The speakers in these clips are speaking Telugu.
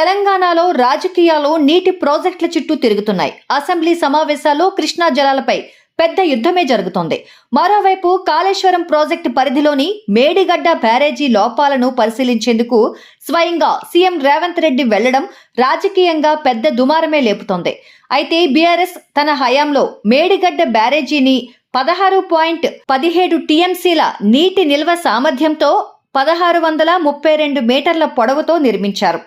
తెలంగాణలో రాజకీయాలు నీటి ప్రాజెక్టుల చుట్టూ తిరుగుతున్నాయి. అసెంబ్లీ సమావేశాల్లో కృష్ణా జలాలపై పెద్ద యుద్ధమే జరుగుతోంది. మరోవైపు కాళేశ్వరం ప్రాజెక్టు పరిధిలోని మేడిగడ్డ బ్యారేజీ లోపాలను పరిశీలించేందుకు స్వయంగా సీఎం రేవంత్ రెడ్డి వెళ్ళడం రాజకీయంగా పెద్ద దుమారమే లేపుతోంది. అయితే బీఆర్ఎస్ తన హయాంలో మేడిగడ్డ బ్యారేజీని పదహారు పాయింట్ పదిహేడు టీఎంసీల నీటి నిల్వ సామర్థ్యంతో పదహారు వందల ముప్పై రెండు మీటర్ల పొడవుతో నిర్మించారు.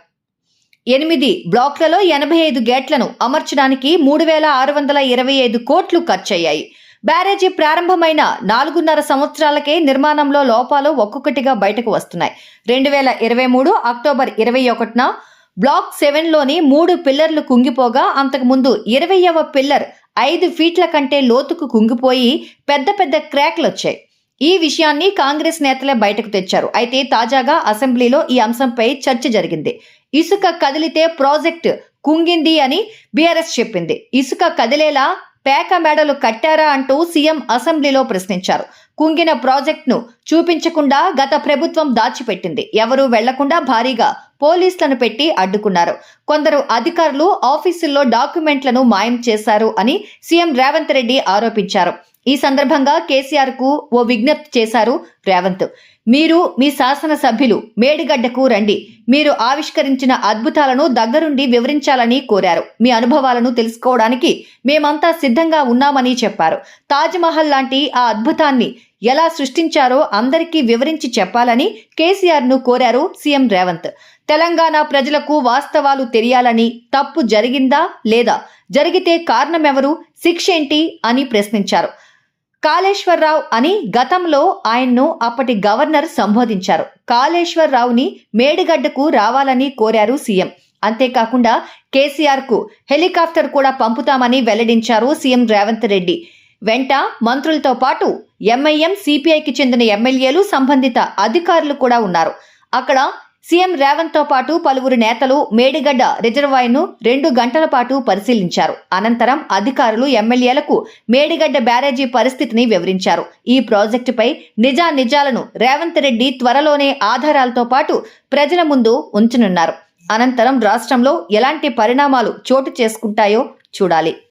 ఎనిమిది బ్లాక్లలో ఎనభై ఐదు గేట్లను అమర్చడానికి మూడు వేల ఆరు వందల ఇరవై ఐదు కోట్లు ఖర్చయ్యాయి. బ్యారేజీ ప్రారంభమైన నాలుగున్నర సంవత్సరాలకే నిర్మాణంలో లోపాలు ఒక్కొక్కటిగా బయటకు వస్తున్నాయి. రెండు వేల ఇరవై మూడు అక్టోబర్ ఇరవై ఒకటిన బ్లాక్ సెవెన్లోని మూడు పిల్లర్లు కుంగిపోగా అంతకుముందు ఇరవైవ పిల్లర్ ఐదు ఫీట్ల కంటే లోతుకు కుంగిపోయి పెద్ద పెద్ద క్రాక్లు వచ్చాయి ఈ విషయాన్ని కాంగ్రెస్ నేతలే బయటకు తెచ్చారు. అయితే తాజాగా అసెంబ్లీలో ఈ అంశంపై చర్చ జరిగింది. ఇసుక కదిలితే ప్రాజెక్ట్ కుంగింది అని బీఆర్ఎస్ చెప్పింది. ఇసుక కదిలేలా పేక మేడలు కట్టారా అంటూ సీఎం అసెంబ్లీలో ప్రశ్నించారు. కుంగిన ప్రాజెక్టును చూపించకుండా గత ప్రభుత్వం దాచిపెట్టింది. ఎవరూ వెళ్ళకుండా భారీగా పోలీసులను పెట్టి అడ్డుకున్నారు. కొందరు అధికారులు ఆఫీసుల్లో డాక్యుమెంట్లను మాయం చేశారు అని సీఎం రేవంత్ రెడ్డి ఆరోపించారు. ఈ సందర్భంగా కేసీఆర్కు ఓ విజ్ఞప్తి చేశారు రేవంత్. మీరు మీ శాసనసభ్యులు మేడిగడ్డకు రండి. మీరు ఆవిష్కరించిన అద్భుతాలను దగ్గరుండి వివరించాలని కోరారు. మీ అనుభవాలను తెలుసుకోవడానికి మేమంతా సిద్ధంగా ఉన్నామని చెప్పారు. తాజ్మహల్ లాంటి ఆ అద్భుతాన్ని ఎలా సృష్టించారో అందరికీ వివరించి చెప్పాలని కేసీఆర్ను కోరారు సీఎం రేవంత్. తెలంగాణ ప్రజలకు వాస్తవాలు తెలియాలని తప్పు జరిగిందా లేదా? జరిగితే కారణమెవరు? శిక్ష ఏంటి? అని ప్రశ్నించారు. కాళేశ్వరరావు అని గతంలో ఆయన్ను అప్పటి గవర్నర్ సంబోధించారు. కాళేశ్వరరావుని మేడిగడ్డకు రావాలని కోరారు సీఎం. అంతేకాకుండా కేసీఆర్కు హెలికాప్టర్ కూడా పంపుతామని వెల్లడించారు సీఎం రేవంత్ రెడ్డి. వెంట మంత్రులతో పాటు ఎంఐఎం సిపిఐకి చెందిన ఎమ్మెల్యేలు సంబంధిత అధికారులు కూడా ఉన్నారు. అక్కడ సీఎం రేవంత్తో పాటు పలువురు నేతలు మేడిగడ్డ రిజర్వాయర్ను రెండు గంటల పాటు పరిశీలించారు. అనంతరం అధికారులు ఎమ్మెల్యేలకు మేడిగడ్డ బ్యారేజీ పరిస్థితిని వివరించారు. ఈ ప్రాజెక్టుపై నిజా నిజాలను రేవంత్ రెడ్డి త్వరలోనే ఆధారాలతో పాటు ప్రజల ముందు ఉంచనున్నారు. అనంతరం రాష్ట్రంలో ఎలాంటి పరిణామాలు చోటు చేసుకుంటాయో చూడాలి.